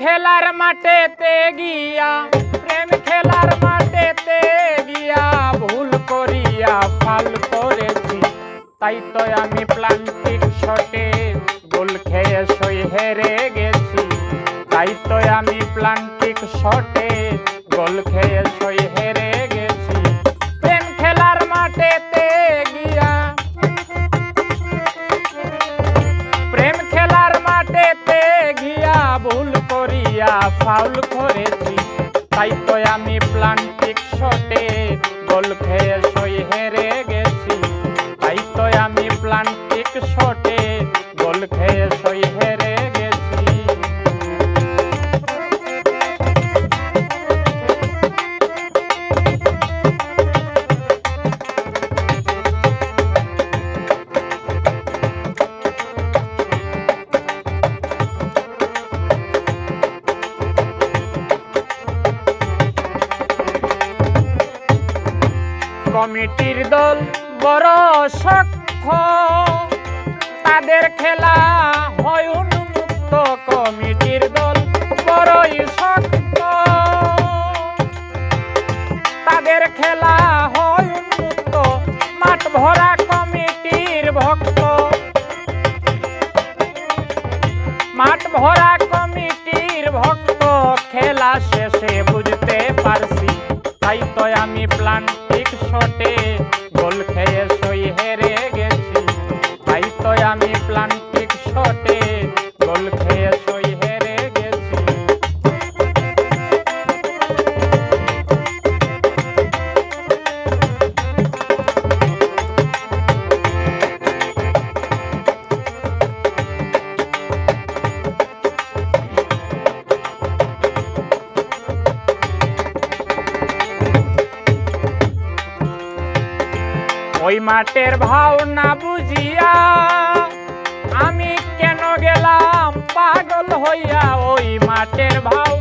খেলার মাঠেতে গিয়া, প্রেম খেলার মাঠেতে গিয়া ভুল করিয়া ফাল করেছি। তাই তো আমি প্লান্টিক শটে গোল খেয়ে সই হেরে গেছি। তাই তো আমি প্লান্টিক শটে গোল খেয়ে সই হেরে গেছি তাই তো আমি কমিটির দল বড় শক্ত তাদের খেলা হয় উন্মুক্ত। কমিটির দল বড়ই শক্ত তাদের খেলা হয় উন্মুক্ত। মাঠ ভরা কমিটির ভক্ত। মাঠ ভরা কমিটির ভক্ত। খেলা শেষে বুঝতে পারছি, তাই তো আমি প্লান্টিক শটে। ওই মাঠের ভাও না বুঝিয়া আমি কেন গেলাম পাগল হইয়া? ওই মাঠের ভাও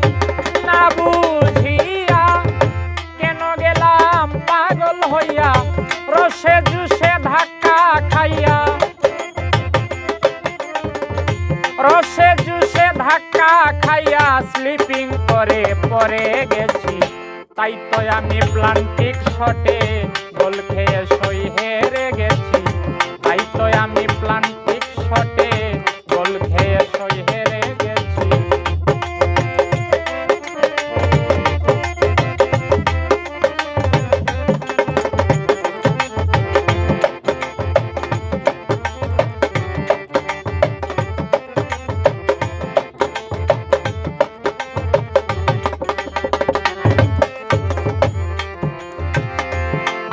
না বুঝিয়া কেন গেলাম পাগল হইয়া? রসে জুসে ধাক্কা খাইয়া। রসে জুসে ধাক্কা খাইয়া স্লিপিং করে পরে গেছি। তাই তো আমি প্লান্টিক শটে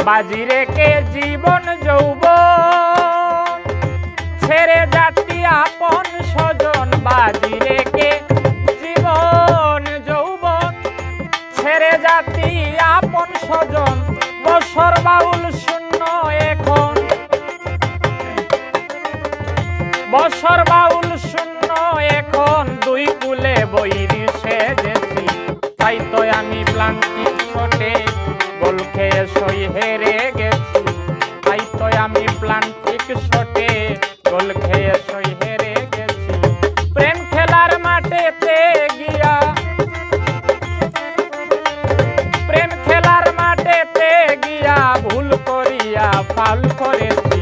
বাজি রেখে জীবন যৌব ছেড়ে জাতি আপন স্বজন, বাজি রেখে জীবন যৌব ছেড়ে জাতি আপন স্বজন বসর বাউল শূন্য এখন। বসর বাউল শূন্য এখন, দুই কুলে বৈরি সেজেছি। তাই তো আমি প্লান্টি ভুল করিয়া ফাল করেছি।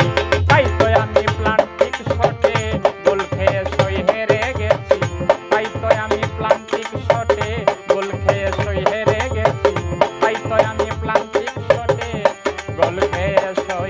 তাই তো আমি প্লান্টিক শটে গোল খেয়ে সই হেরে গেছি। তাই তো আমি প্লান্টিক শটে গোল খেয়ে সই হেরে গেছি। তাই তো আমি প্লান্টিক শটে গোল খেয়ে সই